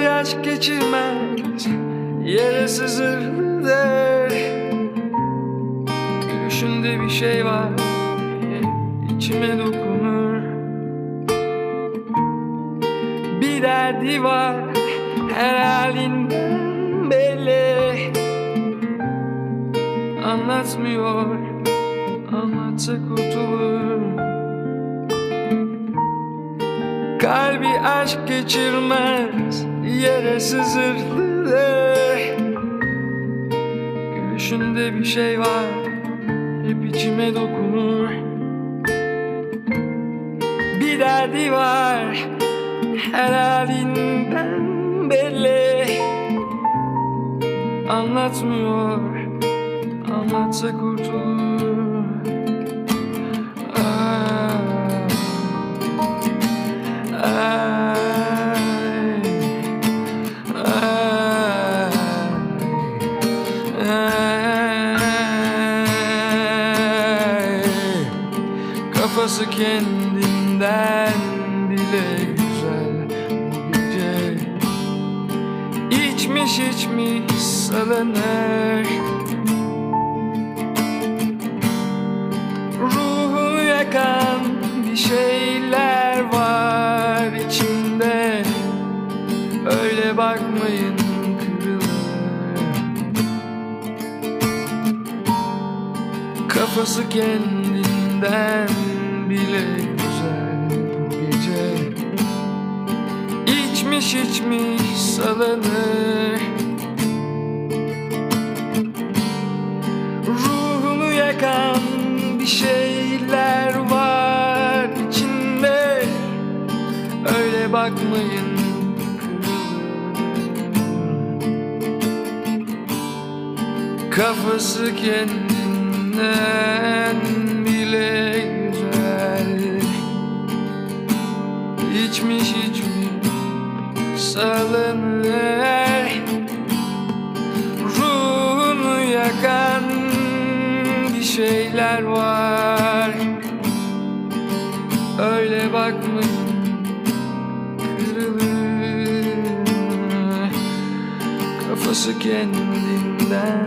Kalbi aşk geçirmez Yere sızır Gülüşünde bir şey var içime dokunur. Bir derdi var her halinden belli. Anlatmıyor Anlatsa kurtulur. Kalbi aşk geçirmez Yere sızırdı Gülüşünde bir şey var Hep içime dokunur. Bir derdi var Her halinden belli. Anlatmıyor Anlatsa kurtulur Kafası kendinden bile güzel bu gece. İçmiş içmiş salınır. Ruhunu yakan bir şeyler var içinde. Öyle bakmayın kırılır. Kafası kendinden bile güzel bu gece. İçmiş içmiş salınır. Ruhunu yakan bir şeyler var içinde. Öyle bakmayın kırılır. Kafası kendinden bile İçmiş içmiş salınır Ruhunu yakan bir şeyler var. Öyle bakmayın kırılır. Kafası kendinden